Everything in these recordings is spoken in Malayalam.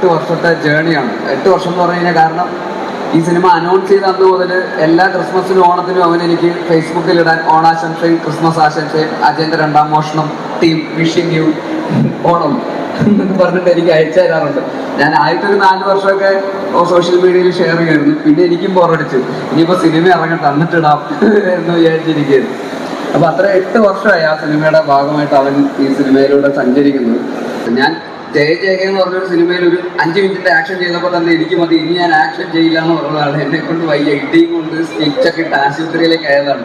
എട്ട് വർഷത്തെ ജേണിയാണ്. എട്ട് വർഷം എന്ന് പറഞ്ഞു കഴിഞ്ഞാൽ കാരണം ഈ സിനിമ അനൗൺസ് ചെയ്ത അന്ന് മുതൽ എല്ലാ ക്രിസ്മസിനും ഓണത്തിനും അവൻ എനിക്ക് ഫേസ്ബുക്കിൽ ഇടാൻ ഓണാശംസയും ക്രിസ്മസ് ആശംസയും അജയന്റെ രണ്ടാം മോഷണം ടീം വിഷിംഗ് യു ഓണം എന്നൊക്കെ പറഞ്ഞിട്ട് എനിക്ക് അയച്ചു തരാറുണ്ട്. ഞാൻ ആദ്യത്തെ നാല് വർഷമൊക്കെ സോഷ്യൽ മീഡിയയിൽ ഷെയർ ചെയ്യായിരുന്നു പിന്നെ എനിക്കും ബോറടിച്ചു ഇനിയിപ്പോ സിനിമ ഇറങ്ങാൻ തന്നിട്ടിടാം എന്ന് വിചാരിച്ചിരിക്കുകയായിരുന്നു. അപ്പൊ അത്ര എട്ട് വർഷമായി ആ സിനിമയുടെ ഭാഗമായിട്ട് അവൻ ഈ സിനിമയിലൂടെ സഞ്ചരിക്കുന്നത്. ഞാൻ ജയ ജയകൻ എന്ന് പറഞ്ഞൊരു സിനിമയിൽ ഒരു അഞ്ച് മിനിറ്റിന്റെ ആക്ഷൻ ചെയ്തപ്പോൾ തന്നെ എനിക്ക് മതി ഇനി ഞാൻ ആക്ഷൻ ചെയ്യില്ല എന്ന് പറഞ്ഞതാണ് എന്നെ കൊണ്ട് വയ്യ. ഇടിയും കൊണ്ട് സ്റ്റിച്ചൊക്കെ ഇട്ട് ആശുപത്രിയിലേക്ക് ആയതാണ്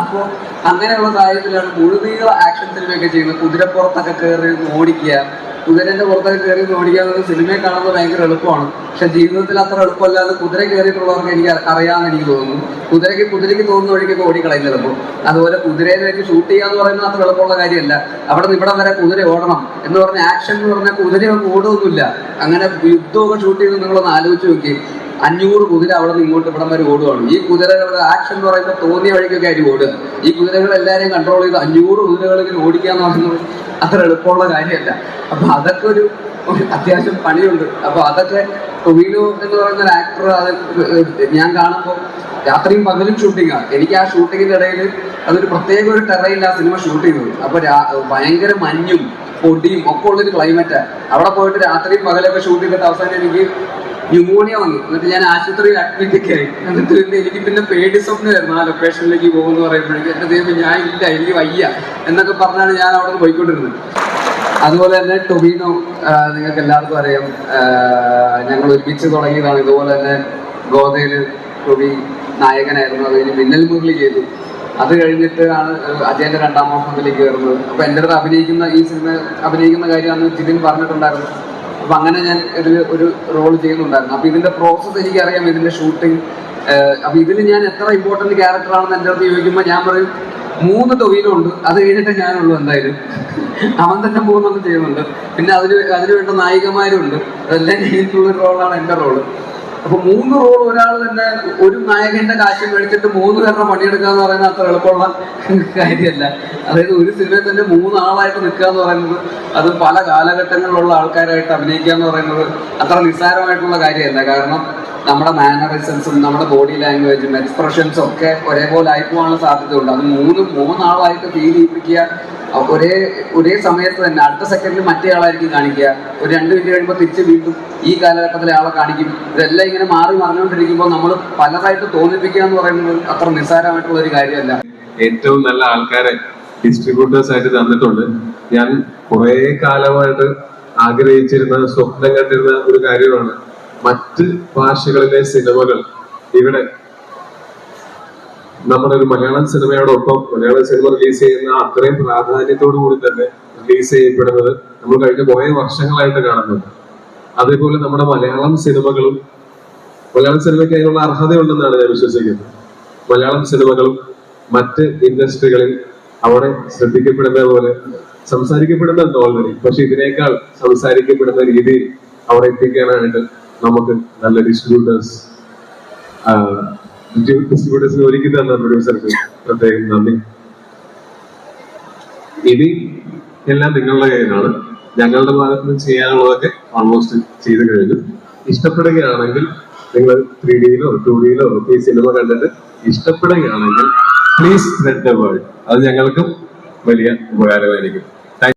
അപ്പോൾ അങ്ങനെയുള്ള സാഹചര്യത്തിലാണ് മുഴുനീള ആക്ഷൻ സിനിമയൊക്കെ ചെയ്യുന്നത്. കുതിരപ്പുറത്തൊക്കെ കയറി ഓടിക്കുക. കുതിരന്റെ പുറത്തൊക്കെ കയറി ഓടിക്കുക എന്നത് സിനിമയെ കാണുന്നത് ഭയങ്കര എളുപ്പമാണ്. പക്ഷെ ജീവിതത്തിൽ അത്ര എളുപ്പമല്ലാതെ കുതിര കയറിയിട്ടുള്ളവർക്ക് എനിക്ക് അറിയാമെന്ന് എനിക്ക് തോന്നുന്നു. കുതിരയ്ക്ക് കുതിരയ്ക്ക് തോന്നുന്ന വഴിക്കൊക്കെ ഓടിക്കളയും ചിലപ്പോൾ. അതുപോലെ കുതിരയെ വെച്ച് ഷൂട്ട് ചെയ്യുക എന്ന് പറയുന്നത് അത്ര എളുപ്പമുള്ള കാര്യമല്ല. അവിടെ നിന്ന് ഇവിടെ വരെ കുതിര ഓടണം എന്ന് പറഞ്ഞ ആക്ഷൻ എന്ന് പറഞ്ഞാൽ കുതിരയൊന്നും ഓടുകയൊന്നുമില്ല. അങ്ങനെ യുദ്ധമൊക്കെ ഷൂട്ട് ചെയ്ത് നിങ്ങളൊന്ന് ആലോചിച്ച് നോക്കി അഞ്ഞൂറ് കുതിര അവിടെ നിന്ന് ഇങ്ങോട്ട് ഇവിടം വരെ ഓടുകയാണ് ഈ കുതിരകളുടെ ആക്ഷൻ എന്ന് പറയുമ്പോൾ തോന്നിയ വഴിക്കൊക്കെ ആയിരിക്കും ഓടുക. ഈ കുതിരകൾ എല്ലാവരെയും കൺട്രോൾ ചെയ്ത് അഞ്ഞൂറ് കുതിരകളെങ്കിലും ഓടിക്കാന്ന് പറയുന്നത് അത്ര എളുപ്പമുള്ള കാര്യമല്ല. അപ്പൊ അതൊക്കെ ഒരു അത്യാവശ്യം പണിയുണ്ട്. അപ്പൊ അതൊക്കെ ടൊവിനോ എന്ന് പറയുന്ന ഒരു ആക്ടർ അത് ഞാൻ കാണുമ്പോൾ രാത്രിയും പകലും ഷൂട്ടിങ്ങാണ് എനിക്ക് ആ ഷൂട്ടിങ്ങിന്റെ ഇടയിൽ അതൊരു പ്രത്യേക ഒരു ടെറയിൽ ആ സിനിമ ഷൂട്ട് ചെയ്തത് അപ്പൊ ഭയങ്കര മഞ്ഞും പൊടിയും ഒക്കെ ഉള്ളൊരു ക്ലൈമറ്റാണ് അവിടെ പോയിട്ട് രാത്രിയും പകലൊക്കെ ഷൂട്ട് ചെയ്തിട്ട് അവസാനം എനിക്ക് ന്യൂമോണിയ വന്നു. എന്നിട്ട് ഞാൻ ആശുപത്രിയിൽ അഡ്മിറ്റ് ഒക്കെ ആയി. എന്നിട്ട് പിന്നെ എനിക്ക് പിന്നെ പേടി സ്വപ്നമായിരുന്നു ആ ലൊക്കേഷനിലേക്ക് പോകുമെന്ന് പറയുമ്പോഴേക്കും. എന്റെ ദൈവം ഞാൻ ഇല്ല എനിക്ക് വയ്യ എന്നൊക്കെ പറഞ്ഞാണ് ഞാൻ അവിടെ നിന്ന് പോയിക്കൊണ്ടിരുന്നത്. അതുപോലെ തന്നെ ടൊബീനോ നിങ്ങൾക്ക് എല്ലാവർക്കും അറിയാം. ഞങ്ങൾ ഒരുമിച്ച് തുടങ്ങിയതാണ്. ഇതുപോലെ തന്നെ ഗോതയിൽ ടൊബി നായകനായിരുന്നു. അത് കഴിഞ്ഞ് മിന്നൽ മുരളി ചെയ്തു. അത് കഴിഞ്ഞിട്ട് ആണ് അജയന്റെ രണ്ടാം മോഹത്തിലേക്ക് വരുന്നത്. അപ്പൊ എന്റെ അടുത്ത് അഭിനയിക്കുന്ന ഈ സിനിമ അഭിനയിക്കുന്ന കാര്യം അന്ന് ജിതിൻ പറഞ്ഞിട്ടുണ്ടായിരുന്നു അപ്പൊ അങ്ങനെ ഞാൻ ഒരു ഒരു റോൾ ചെയ്യുന്നുണ്ടായിരുന്നു. അപ്പൊ ഇതിന്റെ പ്രോസസ്സ് എനിക്കറിയാം ഇതിന്റെ ഷൂട്ടിംഗ് അപ്പൊ ഇതിൽ ഞാൻ എത്ര ഇമ്പോർട്ടന്റ് ക്യാരക്ടറാണെന്ന് എന്റെ അടുത്ത് ചോദിക്കുമ്പോൾ ഞാൻ പറയും മൂന്ന് തൊഴിലുണ്ട് അത് കഴിഞ്ഞിട്ട് ഞാനുള്ളൂ എന്തായാലും. അവൻ തന്നെ മൂന്നെണ്ണം ചെയ്യുന്നുണ്ട്. പിന്നെ അതിന് അതിനുവേണ്ട നായികമാരുണ്ട്. അതെല്ലാം കഴിഞ്ഞിട്ടുള്ള റോളാണ് എന്റെ റോൾ അപ്പൊ മൂന്ന് റോൾ ഒരാൾ തന്നെ ഒരു നായകന്റെ കാശ് മേടിച്ചിട്ട് മൂന്ന് പേരുടെ പണിയെടുക്കുക എന്ന് പറയുന്നത് അത്ര എളുപ്പമുള്ള കാര്യമല്ല. അതായത് ഒരു സിനിമയിൽ തന്നെ മൂന്നാളായിട്ട് നിൽക്കുക എന്ന് പറയുന്നത് അത് പല കാലഘട്ടങ്ങളിലുള്ള ആൾക്കാരായിട്ട് അഭിനയിക്കുക എന്ന് പറയുന്നത് അത്ര നിസ്സാരമായിട്ടുള്ള കാര്യമല്ല. കാരണം നമ്മുടെ മാനറിസംസും നമ്മുടെ ബോഡി ലാംഗ്വേജും എക്സ്പ്രഷൻസും ഒക്കെ ഒരേപോലെ ആയി പോകാനുള്ള സാധ്യതയുണ്ട്. അത് മൂന്ന് മൂന്നാളായിട്ട് ഫീൽ ചെയ്യിപ്പിക്കുക ഒരേ ഒരേ സമയത്ത് തന്നെ അടുത്ത സെക്കൻഡിൽ മറ്റേ ആളായിരിക്കും കാണിക്കുക. ഒരു രണ്ട് മിനിറ്റ് കഴിയുമ്പോൾ തിരിച്ച് വീണ്ടും ഈ കാലഘട്ടത്തിലെ ആളെ കാണിക്കും. ഇതെല്ലാം ഇങ്ങനെ മാറി മറിഞ്ഞുകൊണ്ടിരിക്കുമ്പോൾ നമ്മൾ പലതായിട്ട് തോന്നിപ്പിക്കുക എന്ന് പറയുന്നത് അത്ര നിസ്സാരമായിട്ടുള്ള ഒരു കാര്യമല്ല. ഏറ്റവും നല്ല ആൾക്കാരെ ഡിസ്ട്രിബ്യൂട്ടേഴ്സ് ആയിട്ട് തന്നിട്ടുണ്ട്. ഞാൻ കുറെ കാലമായിട്ട് ആഗ്രഹിച്ചിരുന്ന സ്വപ്നം കണ്ടിരുന്ന ഒരു കാര്യമാണ്. മറ്റ് ഭാഷകളിലെ സിനിമകൾ ഇവിടെ നമ്മുടെ ഒരു മലയാളം സിനിമയോടൊപ്പം മലയാള സിനിമ റിലീസ് ചെയ്യുന്ന അത്രയും പ്രാധാന്യത്തോടു കൂടി തന്നെ റിലീസ് ചെയ്യപ്പെടുന്നത് നമ്മൾ കഴിഞ്ഞ കുറെ വർഷങ്ങളായിട്ട് കാണുന്നുണ്ട്. അതേപോലെ നമ്മുടെ മലയാളം സിനിമകളും മലയാളം സിനിമയ്ക്ക് അതിനുള്ള അർഹതയുണ്ടെന്നാണ് ഞാൻ വിശ്വസിക്കുന്നത്. മലയാളം സിനിമകളും മറ്റ് ഇൻഡസ്ട്രികളിൽ അവിടെ ശ്രദ്ധിക്കപ്പെടുന്ന പോലെ സംസാരിക്കപ്പെടുന്നുണ്ട് ഓൾറെഡി പക്ഷെ ഇതിനേക്കാൾ സംസാരിക്കപ്പെടുന്ന രീതിയിൽ അവിടെ എത്തിക്കാനായിട്ട് നമുക്ക് നല്ല ഡിസ്ട്രിബ്യൂട്ടേഴ്സ് ഇനി എല്ലാം നിങ്ങളുടെ കയ്യിലാണ്. ഞങ്ങളുടെ ഭാഗത്ത് നിന്ന് ചെയ്യാനുള്ളതൊക്കെ ഓൾമോസ്റ്റ് ചെയ്തു കഴിഞ്ഞു. ഇഷ്ടപ്പെടുകയാണെങ്കിൽ നിങ്ങൾ ത്രീ ഡിയിലോ ടു ഡിയിലോ ഈ സിനിമ കണ്ടിട്ട് ഇഷ്ടപ്പെടുകയാണെങ്കിൽ പ്ലീസ് സ്പ്രെഡ് ദ വേൾഡ് അത് ഞങ്ങൾക്കും വലിയ ഉപകാരമായിരിക്കും.